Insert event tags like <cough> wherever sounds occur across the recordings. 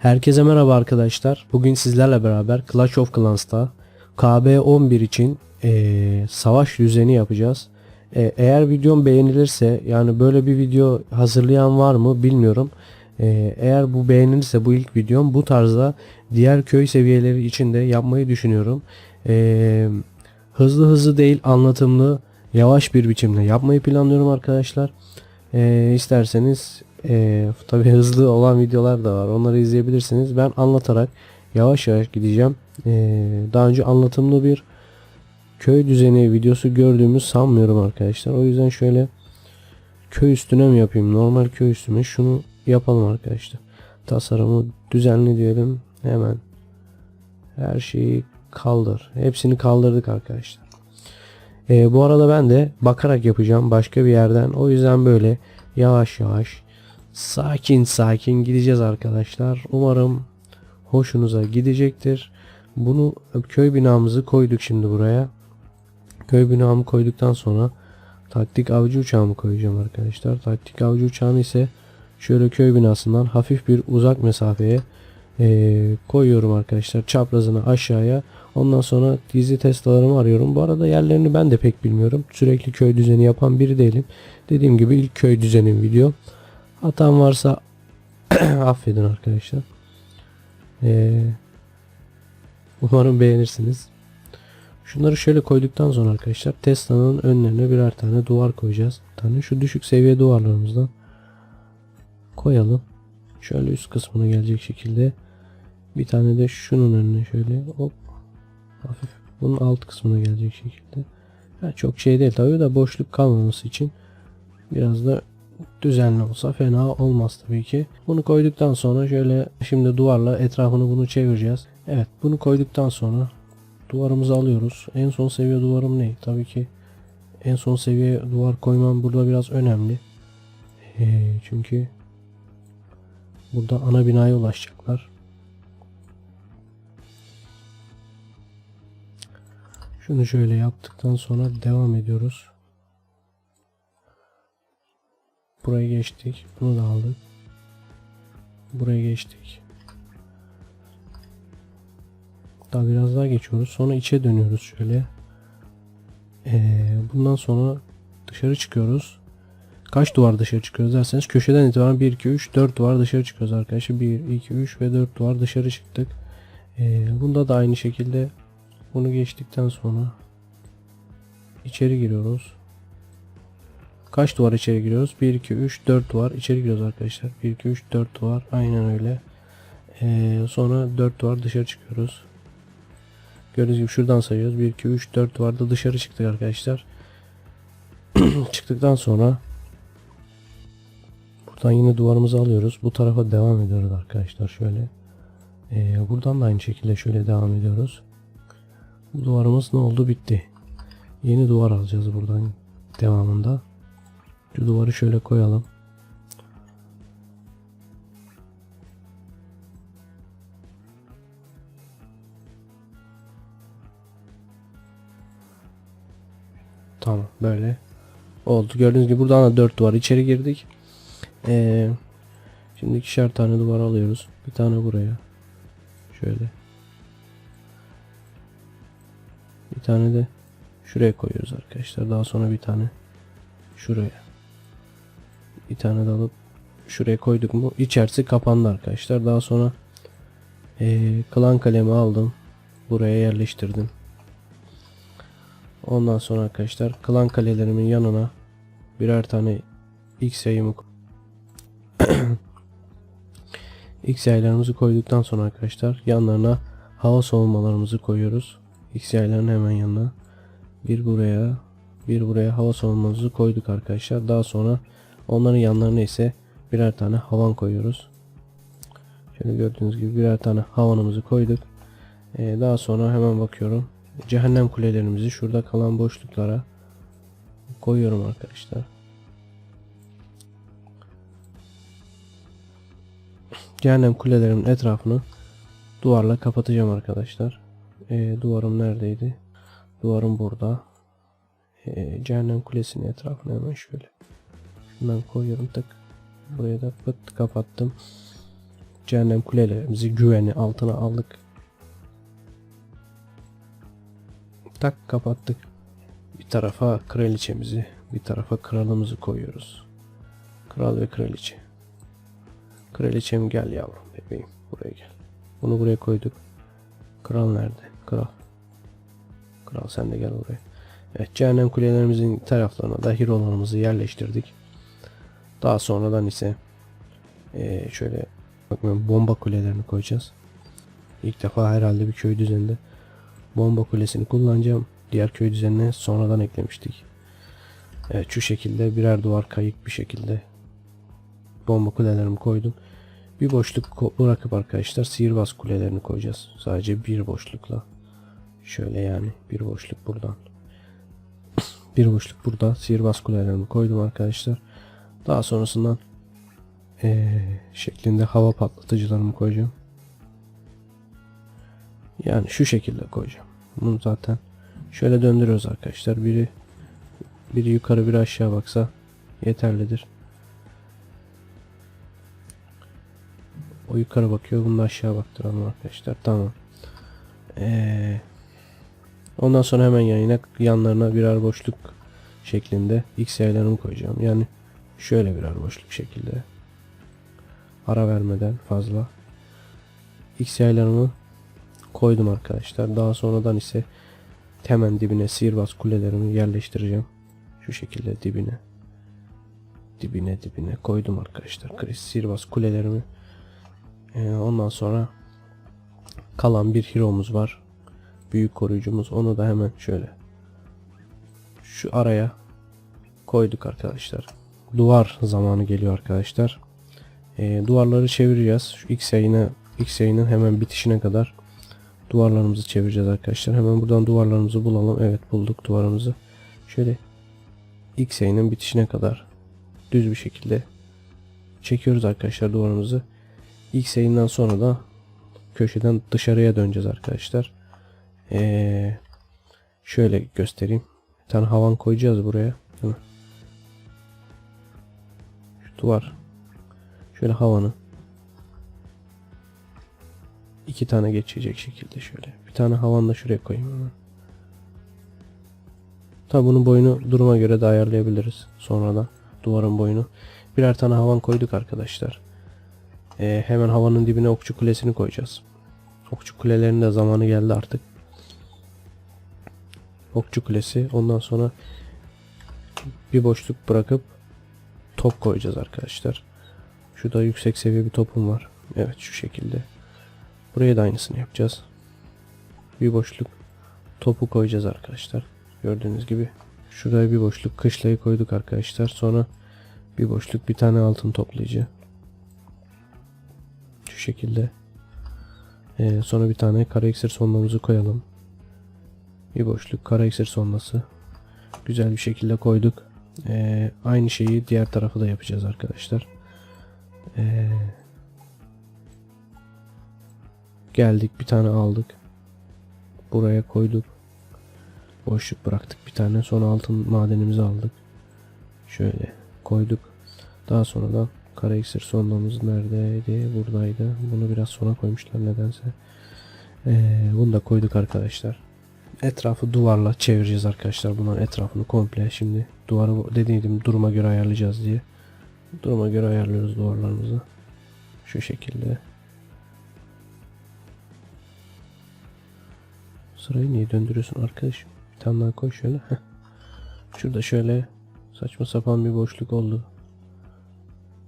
Herkese merhaba arkadaşlar. Bugün sizlerle beraber Clash of Clans'ta KB11 için eee, savaş düzeni yapacağız. E, eğer videom beğenilirse yani böyle bir video hazırlayan var mı bilmiyorum. E, eğer bu beğenilirse bu ilk videom bu tarzda diğer köy seviyeleri için de yapmayı düşünüyorum. E, hızlı hızlı değil anlatımlı yavaş bir biçimde yapmayı planlıyorum arkadaşlar. E, isterseniz e, tabi hızlı olan videolar da var. Onları izleyebilirsiniz. Ben anlatarak yavaş yavaş gideceğim. E, daha önce anlatımlı bir köy düzeni videosu gördüğümü sanmıyorum arkadaşlar. O yüzden şöyle köy üstüne mi yapayım? Normal köy üstüne şunu yapalım arkadaşlar. Tasarımı düzenli diyelim. Hemen her şeyi kaldır. Hepsini kaldırdık arkadaşlar. Ee, bu arada ben de bakarak yapacağım başka bir yerden. O yüzden böyle yavaş yavaş sakin sakin gideceğiz arkadaşlar. Umarım hoşunuza gidecektir. Bunu köy binamızı koyduk şimdi buraya. Köy binamı koyduktan sonra taktik avcı uçağımı koyacağım arkadaşlar. Taktik avcı uçağını ise şöyle köy binasından hafif bir uzak mesafeye eee, koyuyorum arkadaşlar. Çaprazını aşağıya. Ondan sonra gizli testalarımı arıyorum. Bu arada yerlerini ben de pek bilmiyorum. Sürekli köy düzeni yapan biri değilim. Dediğim gibi ilk köy düzeni video. Hatam varsa <clears throat> affedin arkadaşlar. Eee, umarım beğenirsiniz. Şunları şöyle koyduktan sonra arkadaşlar Tesla'nın önlerine birer tane duvar koyacağız. Bir tane şu düşük seviye duvarlarımızdan koyalım. Şöyle üst kısmına gelecek şekilde. Bir tane de şunun önüne şöyle hop hafif bunun alt kısmına gelecek şekilde. Ha, çok şey değil tabii da boşluk kalmaması için biraz da düzenli olsa fena olmaz tabii ki. Bunu koyduktan sonra şöyle şimdi duvarla etrafını bunu çevireceğiz. Evet bunu koyduktan sonra duvarımızı alıyoruz. En son seviye duvarım ne? Tabii ki en son seviye duvar koymam burada biraz önemli. Ee, çünkü burada ana binaya ulaşacaklar. Şunu şöyle yaptıktan sonra devam ediyoruz. Buraya geçtik. Bunu da aldık. Buraya geçtik. Daha biraz daha geçiyoruz. Sonra içe dönüyoruz şöyle. Ee, bundan sonra dışarı çıkıyoruz. Kaç duvar dışarı çıkıyoruz derseniz köşeden itibaren 1, 2, 3, 4 duvar dışarı çıkıyoruz arkadaşlar. 1, 2, 3 ve 4 duvar dışarı çıktık. Ee, bunda da aynı şekilde bunu geçtikten sonra içeri giriyoruz. Kaç duvar içeri giriyoruz? 1, 2, 3, 4 duvar içeri giriyoruz arkadaşlar. 1, 2, 3, 4 duvar. Aynen öyle. Ee, sonra 4 duvar dışarı çıkıyoruz. Gördüğünüz gibi şuradan sayıyoruz. 1, 2, 3, 4 duvarda dışarı çıktık arkadaşlar. <clears throat> Çıktıktan sonra buradan yine duvarımızı alıyoruz. Bu tarafa devam ediyoruz arkadaşlar. Şöyle. Ee, buradan da aynı şekilde şöyle devam ediyoruz. Bu duvarımız ne oldu? Bitti. Yeni duvar alacağız buradan devamında. Şu duvarı şöyle koyalım. Tamam böyle oldu. Gördüğünüz gibi buradan da 4 duvar içeri girdik. Ee, şimdi ikişer tane duvar alıyoruz. Bir tane buraya. Şöyle. Bir tane de şuraya koyuyoruz arkadaşlar. Daha sonra bir tane şuraya. Bir tane de alıp şuraya koyduk mu içerisi kapandı arkadaşlar. Daha sonra ee, klan kalemi aldım. Buraya yerleştirdim. Ondan sonra arkadaşlar klan kalelerimin yanına birer tane X yayımı <coughs> X yaylarımızı koyduktan sonra arkadaşlar yanlarına hava savunmalarımızı koyuyoruz. X yayların hemen yanına bir buraya bir buraya hava savunmamızı koyduk arkadaşlar. Daha sonra onların yanlarına ise birer tane havan koyuyoruz. Şöyle gördüğünüz gibi birer tane havanımızı koyduk. Ee, daha sonra hemen bakıyorum. Cehennem kulelerimizi şurada kalan boşluklara koyuyorum arkadaşlar. Cehennem kulelerimin etrafını duvarla kapatacağım arkadaşlar. Ee, duvarım neredeydi? Duvarım burada. Ee, cehennem kulesinin etrafına hemen şöyle. Şundan koyuyorum tık. Buraya da pıt kapattım. cehennem kulelerimizi güveni altına aldık. Tak kapattık. Bir tarafa kraliçemizi, bir tarafa kralımızı koyuyoruz. Kral ve kraliçe. Kraliçem gel yavrum bebeğim buraya gel. Bunu buraya koyduk. Kral nerede? Kral. Kral sen de gel buraya. Evet cehennem kulelerimizin taraflarına da hero'larımızı yerleştirdik. Daha sonradan ise eee, şöyle bakmıyorum bomba kulelerini koyacağız. İlk defa herhalde bir köy düzeninde bomba kulesini kullanacağım. Diğer köy düzenine sonradan eklemiştik. Evet şu şekilde birer duvar kayık bir şekilde bomba kulelerimi koydum. Bir boşluk bırakıp arkadaşlar sihirbaz kulelerini koyacağız. Sadece bir boşlukla. Şöyle yani bir boşluk buradan. <clears throat> bir boşluk burada. Sihirbaz kulelerimi koydum arkadaşlar. Daha sonrasından eee, şeklinde hava patlatıcılarımı koyacağım. Yani şu şekilde koyacağım. Bunu zaten şöyle döndürüyoruz arkadaşlar. Biri biri yukarı biri aşağı baksa yeterlidir. O yukarı bakıyor. Bunu da aşağı baktıralım arkadaşlar. Tamam. Ee, ondan sonra hemen yanına yanlarına birer boşluk şeklinde x yaylarımı koyacağım. Yani şöyle birer boşluk şekilde. Ara vermeden fazla. X yaylarımı koydum arkadaşlar. Daha sonradan ise hemen dibine sihirbaz kulelerimi yerleştireceğim. Şu şekilde dibine. Dibine dibine koydum arkadaşlar. Kris sihirbaz kulelerimi. Ee, ondan sonra kalan bir hero'muz var. Büyük koruyucumuz. Onu da hemen şöyle şu araya koyduk arkadaşlar. Duvar zamanı geliyor arkadaşlar. Ee, duvarları çevireceğiz. Şu X yayını X yayının hemen bitişine kadar duvarlarımızı çevireceğiz arkadaşlar. Hemen buradan duvarlarımızı bulalım. Evet bulduk duvarımızı. Şöyle X yayının bitişine kadar düz bir şekilde çekiyoruz arkadaşlar duvarımızı. X yayından sonra da köşeden dışarıya döneceğiz arkadaşlar. Ee, şöyle göstereyim. Bir tane havan koyacağız buraya. Değil duvar. Şöyle havanı. iki tane geçecek şekilde şöyle. Bir tane havan da şuraya koyayım hemen. Tabi bunun boyunu duruma göre de ayarlayabiliriz. Sonradan duvarın boyunu. Birer tane havan koyduk arkadaşlar. Ee, hemen havanın dibine okçu kulesini koyacağız. Okçu kulelerinin de zamanı geldi artık. Okçu kulesi. Ondan sonra bir boşluk bırakıp top koyacağız arkadaşlar. Şurada yüksek seviye bir topum var. Evet şu şekilde. Buraya da aynısını yapacağız. Bir boşluk topu koyacağız arkadaşlar. Gördüğünüz gibi. Şuraya bir boşluk kışlayı koyduk arkadaşlar. Sonra bir boşluk bir tane altın toplayıcı. Şu şekilde. Ee, sonra bir tane kara iksir sondamızı koyalım. Bir boşluk kara iksir sondası. Güzel bir şekilde koyduk. Ee, aynı şeyi diğer tarafı da yapacağız arkadaşlar. Ee, geldik bir tane aldık. Buraya koyduk. Boşluk bıraktık bir tane. Sonra altın madenimizi aldık. Şöyle koyduk. Daha sonradan kara iksir sondamız neredeydi? Buradaydı. Bunu biraz sona koymuşlar nedense. Ee, bunu da koyduk arkadaşlar. Etrafı duvarla çevireceğiz arkadaşlar. Bunların etrafını komple. Şimdi duvarı dediğim duruma göre ayarlayacağız diye. Duruma göre ayarlıyoruz duvarlarımızı. Şu şekilde. Sırayı niye döndürüyorsun arkadaşım? Bir tane daha koy şöyle. Şurada şöyle saçma sapan bir boşluk oldu.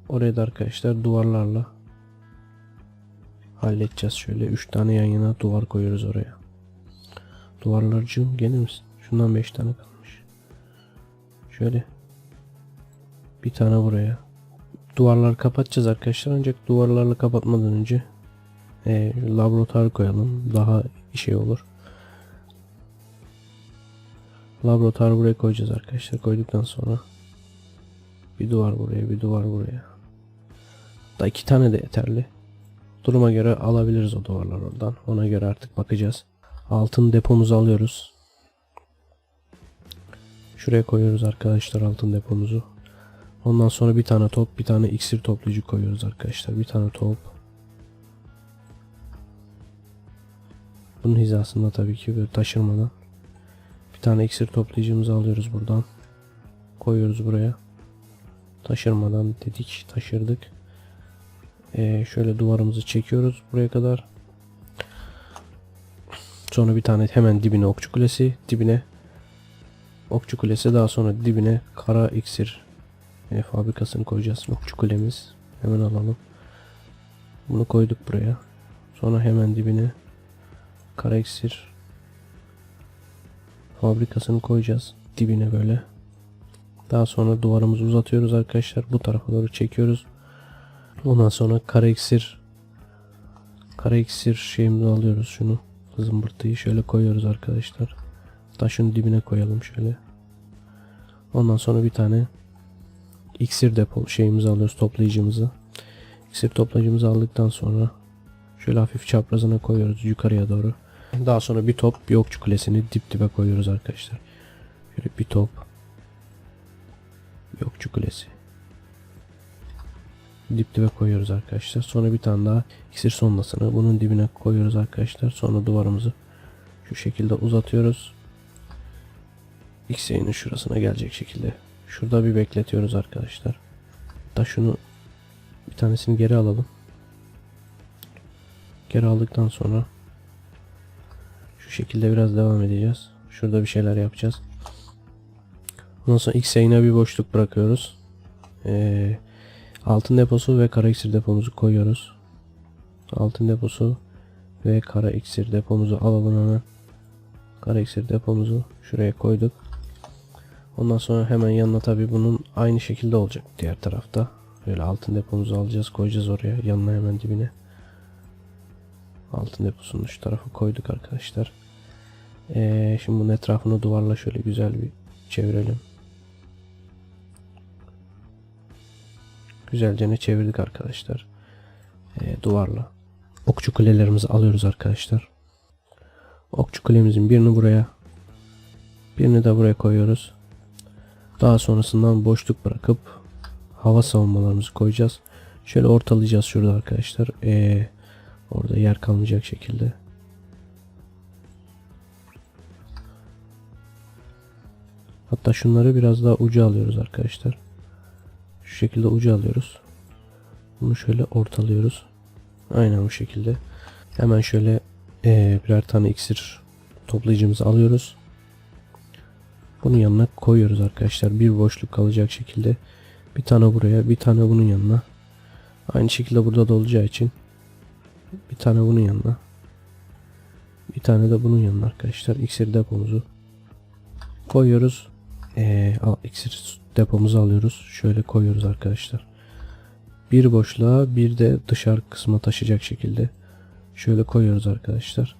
Oraya da arkadaşlar duvarlarla halledeceğiz. Şöyle 3 tane yan yana duvar koyuyoruz oraya. Duvarlarcığım gelir misin? Şundan 5 tane kalmış. Şöyle bir tane buraya. Duvarları kapatacağız arkadaşlar ancak duvarlarla kapatmadan önce e, laboratuvar koyalım. Daha şey olur. Laboratuvarı buraya koyacağız arkadaşlar. Koyduktan sonra bir duvar buraya, bir duvar buraya. Da iki tane de yeterli. Duruma göre alabiliriz o duvarlar oradan. Ona göre artık bakacağız. Altın depomuzu alıyoruz. Şuraya koyuyoruz arkadaşlar altın depomuzu. Ondan sonra bir tane top, bir tane iksir toplayıcı koyuyoruz arkadaşlar. Bir tane top. Bunun hizasında tabii ki böyle taşırmadan. Bir tane iksir toplayıcımızı alıyoruz buradan. Koyuyoruz buraya. Taşırmadan dedik, taşırdık. Ee, şöyle duvarımızı çekiyoruz buraya kadar. Sonra bir tane hemen dibine okçu kulesi, dibine okçu kulesi daha sonra dibine kara iksir e, fabrikasını koyacağız. Okçu kulemiz. Hemen alalım. Bunu koyduk buraya. Sonra hemen dibine kara iksir fabrikasını koyacağız. Dibine böyle. Daha sonra duvarımızı uzatıyoruz arkadaşlar. Bu tarafa doğru çekiyoruz. Ondan sonra kara iksir kara iksir şeyimizi alıyoruz şunu. Zımbırtıyı şöyle koyuyoruz arkadaşlar. Taşın dibine koyalım şöyle. Ondan sonra bir tane iksir depo şeyimizi alıyoruz toplayıcımızı. İksir toplayıcımızı aldıktan sonra şöyle hafif çaprazına koyuyoruz yukarıya doğru. Daha sonra bir top bir okçu kulesini dip dibe koyuyoruz arkadaşlar. Şöyle bir top bir okçu kulesi dip dibe koyuyoruz arkadaşlar. Sonra bir tane daha iksir sondasını bunun dibine koyuyoruz arkadaşlar. Sonra duvarımızı şu şekilde uzatıyoruz. X'inin şurasına gelecek şekilde. Şurada bir bekletiyoruz arkadaşlar. Da şunu bir tanesini geri alalım. Geri aldıktan sonra şu şekilde biraz devam edeceğiz. Şurada bir şeyler yapacağız. Ondan sonra X yayına bir boşluk bırakıyoruz. Ee, altın deposu ve kara iksir depomuzu koyuyoruz. Altın deposu ve kara iksir depomuzu alalım hemen. Kara iksir depomuzu şuraya koyduk. Ondan sonra hemen yanına tabi bunun aynı şekilde olacak diğer tarafta. Böyle altın depomuzu alacağız koyacağız oraya yanına hemen dibine. Altın deposunu şu tarafa koyduk arkadaşlar. Ee, şimdi bunun etrafını duvarla şöyle güzel bir çevirelim. Güzelce ne çevirdik arkadaşlar. Ee, duvarla. Okçu kulelerimizi alıyoruz arkadaşlar. Okçu kulemizin birini buraya. Birini de buraya koyuyoruz. Daha sonrasından boşluk bırakıp hava savunmalarımızı koyacağız. Şöyle ortalayacağız şurada arkadaşlar. Ee, orada yer kalmayacak şekilde. Hatta şunları biraz daha ucu alıyoruz arkadaşlar. Şu şekilde ucu alıyoruz. Bunu şöyle ortalıyoruz. Aynen bu şekilde. Hemen şöyle ee, birer tane iksir toplayıcımızı alıyoruz. Bunun yanına koyuyoruz arkadaşlar. Bir boşluk kalacak şekilde. Bir tane buraya, bir tane bunun yanına. Aynı şekilde burada da olacağı için bir tane bunun yanına. Bir tane de bunun yanına arkadaşlar. İksir depomuzu koyuyoruz. Ee, al, iksir depomuzu alıyoruz. Şöyle koyuyoruz arkadaşlar. Bir boşluğa bir de dışarı kısma taşıyacak şekilde şöyle koyuyoruz arkadaşlar.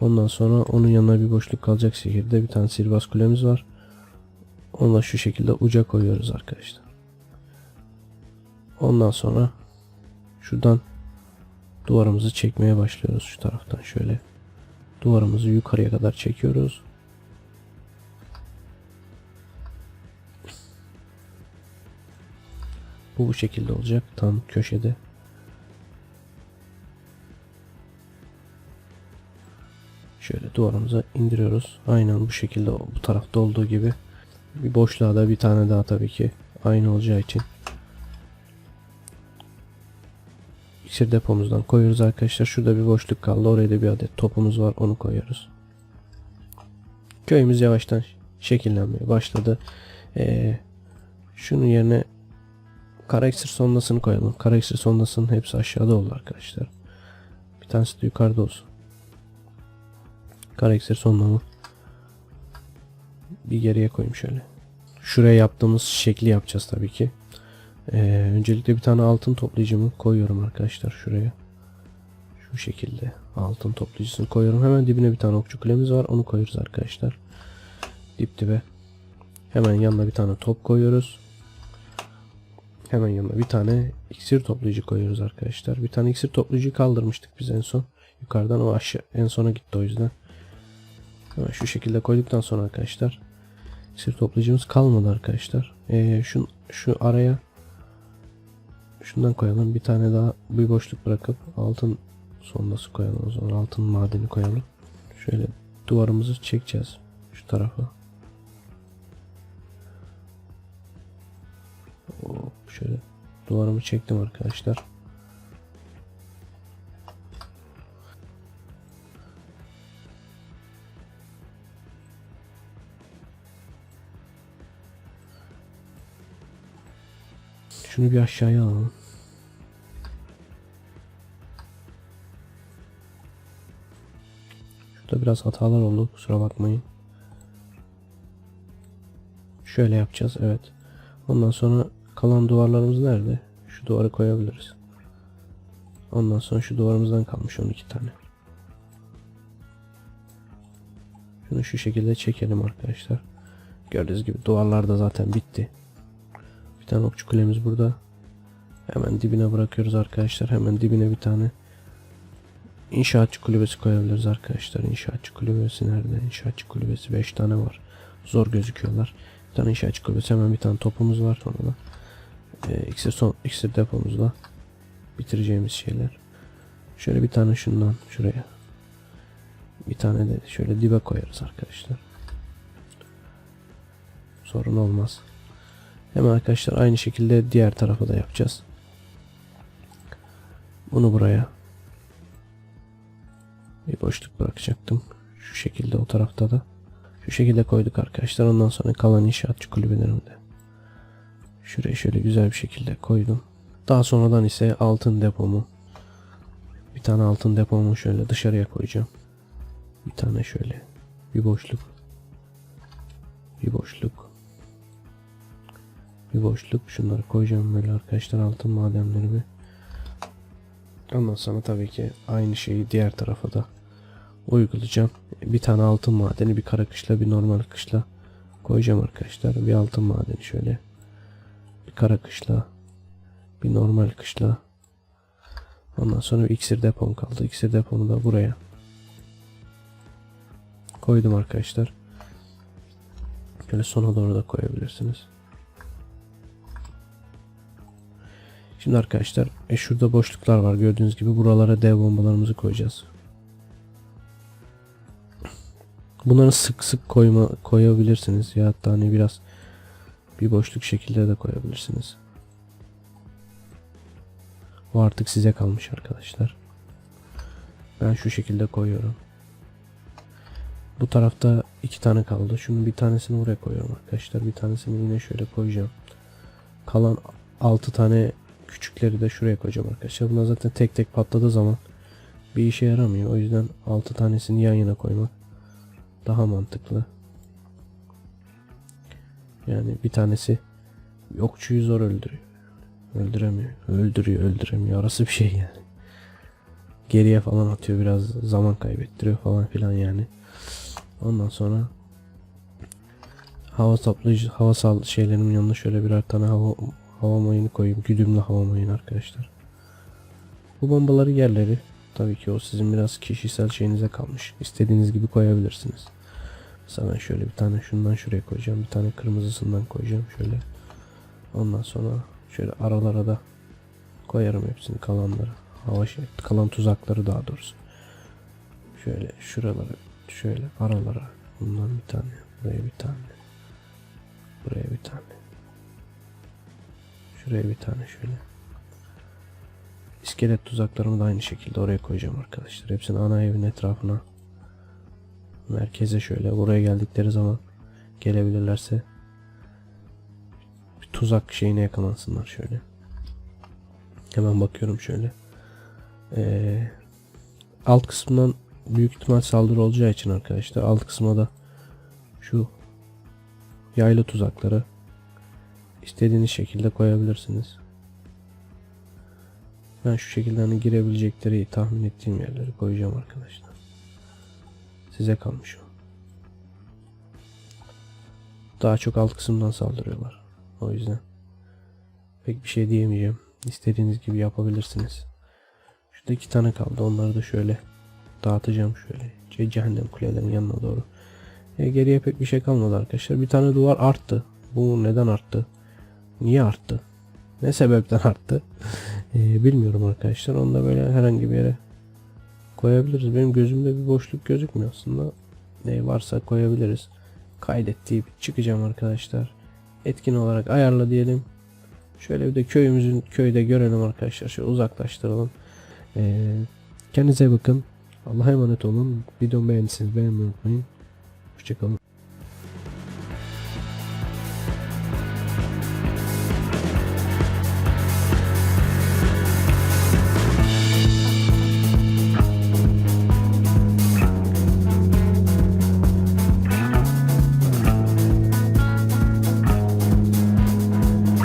Ondan sonra onun yanına bir boşluk kalacak şekilde bir tane sihirbaz kulemiz var. Onu da şu şekilde uca koyuyoruz arkadaşlar. Ondan sonra şuradan duvarımızı çekmeye başlıyoruz şu taraftan şöyle. Duvarımızı yukarıya kadar çekiyoruz. Bu bu şekilde olacak tam köşede. Şöyle duvarımıza indiriyoruz. Aynen bu şekilde bu tarafta olduğu gibi. Bir boşluğa da bir tane daha tabii ki aynı olacağı için. İksir depomuzdan koyuyoruz arkadaşlar. Şurada bir boşluk kaldı. Oraya da bir adet topumuz var. Onu koyuyoruz. Köyümüz yavaştan şekillenmeye başladı. Ee, şunun yerine kara sondasını koyalım. Kara sondasının hepsi aşağıda oldu arkadaşlar. Bir tanesi de yukarıda olsun. Kara iksir sondamı bir geriye koyayım şöyle. Şuraya yaptığımız şekli yapacağız tabii ki. Ee, öncelikle bir tane altın toplayıcımı koyuyorum arkadaşlar şuraya. Şu şekilde altın toplayıcısını koyuyorum. Hemen dibine bir tane okçu kulemiz var. Onu koyuyoruz arkadaşlar. Dip dibe. Hemen yanına bir tane top koyuyoruz. Hemen yanına bir tane iksir toplayıcı koyuyoruz arkadaşlar. Bir tane iksir toplayıcı kaldırmıştık biz en son. Yukarıdan o aşağı en sona gitti o yüzden. Hemen şu şekilde koyduktan sonra arkadaşlar iksir toplayıcımız kalmadı arkadaşlar. Ee, şu, şu araya şundan koyalım. Bir tane daha bir boşluk bırakıp altın sondası koyalım. O zaman altın madeni koyalım. Şöyle duvarımızı çekeceğiz şu tarafa. Hop, şöyle duvarımı çektim arkadaşlar. Şunu bir aşağıya alalım. Şurada biraz hatalar oldu. Kusura bakmayın. Şöyle yapacağız. Evet. Ondan sonra kalan duvarlarımız nerede? Şu duvarı koyabiliriz. Ondan sonra şu duvarımızdan kalmış 12 tane. Şunu şu şekilde çekelim arkadaşlar. Gördüğünüz gibi duvarlar da zaten bitti. Bir tane okçu kulemiz burada. Hemen dibine bırakıyoruz arkadaşlar. Hemen dibine bir tane inşaatçı kulübesi koyabiliriz arkadaşlar. İnşaatçı kulübesi nerede? İnşaatçı kulübesi 5 tane var. Zor gözüküyorlar. Bir tane inşaatçı kulübesi. Hemen bir tane topumuz var orada. Ee, iksir son iksir depomuzla bitireceğimiz şeyler. Şöyle bir tane şundan şuraya. Bir tane de şöyle dibe koyarız arkadaşlar. Sorun olmaz. Hemen arkadaşlar aynı şekilde diğer tarafa da yapacağız. Bunu buraya bir boşluk bırakacaktım. Şu şekilde o tarafta da. Şu şekilde koyduk arkadaşlar. Ondan sonra kalan inşaatçı kulübelerini de şuraya şöyle güzel bir şekilde koydum. Daha sonradan ise altın depomu bir tane altın depomu şöyle dışarıya koyacağım. Bir tane şöyle bir boşluk bir boşluk bir boşluk. Şunları koyacağım böyle arkadaşlar. Altın madenlerimi ondan sonra tabii ki aynı şeyi diğer tarafa da uygulayacağım. Bir tane altın madeni bir kara kışla bir normal kışla koyacağım arkadaşlar. Bir altın madeni şöyle. Bir kara kışla bir normal kışla. Ondan sonra bir iksir depom kaldı. İksir depomu da buraya koydum arkadaşlar. Böyle sona doğru da koyabilirsiniz. Şimdi arkadaşlar e şurada boşluklar var gördüğünüz gibi buralara dev bombalarımızı koyacağız. Bunları sık sık koyma koyabilirsiniz ya hatta hani biraz bir boşluk şekilde de koyabilirsiniz. O artık size kalmış arkadaşlar. Ben şu şekilde koyuyorum. Bu tarafta iki tane kaldı. Şunun bir tanesini buraya koyuyorum arkadaşlar. Bir tanesini yine şöyle koyacağım. Kalan altı tane küçükleri de şuraya koyacağım arkadaşlar. Bunlar zaten tek tek patladığı zaman bir işe yaramıyor. O yüzden altı tanesini yan yana koymak daha mantıklı. Yani bir tanesi okçuyu zor öldürüyor. Öldüremiyor. Öldürüyor, öldüremiyor. Arası bir şey yani. Geriye falan atıyor biraz zaman kaybettiriyor falan filan yani. Ondan sonra hava toplayıcı hava sal şeylerimin yanına şöyle birer tane hava hava mayını koyayım. Güdümlü hava mayını arkadaşlar. Bu bombaları yerleri tabii ki o sizin biraz kişisel şeyinize kalmış. İstediğiniz gibi koyabilirsiniz. Mesela ben şöyle bir tane şundan şuraya koyacağım. Bir tane kırmızısından koyacağım şöyle. Ondan sonra şöyle aralara da koyarım hepsini kalanları. Hava şey, kalan tuzakları daha doğrusu. Şöyle şuraları şöyle aralara bundan bir tane buraya bir tane buraya bir tane şuraya bir tane şöyle. İskelet tuzaklarımı da aynı şekilde oraya koyacağım arkadaşlar. Hepsini ana evin etrafına merkeze şöyle buraya geldikleri zaman gelebilirlerse bir tuzak şeyine yakalansınlar şöyle. Hemen bakıyorum şöyle. Ee, alt kısmından büyük ihtimal saldırı olacağı için arkadaşlar alt kısma da şu yaylı tuzakları istediğiniz şekilde koyabilirsiniz. Ben şu şekilde hani girebilecekleri tahmin ettiğim yerleri koyacağım arkadaşlar. Size kalmış o. Daha çok alt kısımdan saldırıyorlar. O yüzden pek bir şey diyemeyeceğim. İstediğiniz gibi yapabilirsiniz. Şurada iki tane kaldı. Onları da şöyle dağıtacağım şöyle. Ce- Cehennem kulelerinin yanına doğru. E, geriye pek bir şey kalmadı arkadaşlar. Bir tane duvar arttı. Bu neden arttı? Niye arttı? Ne sebepten arttı? E, bilmiyorum arkadaşlar. Onu da böyle herhangi bir yere koyabiliriz. Benim gözümde bir boşluk gözükmüyor aslında. Ne varsa koyabiliriz. Kaydet çıkacağım arkadaşlar. Etkin olarak ayarla diyelim. Şöyle bir de köyümüzün köyde görelim arkadaşlar. Şöyle uzaklaştıralım. Ee, kendinize bakın. Allah'a emanet olun. Videomu beğendiyseniz beğenmeyi unutmayın. Hoşçakalın.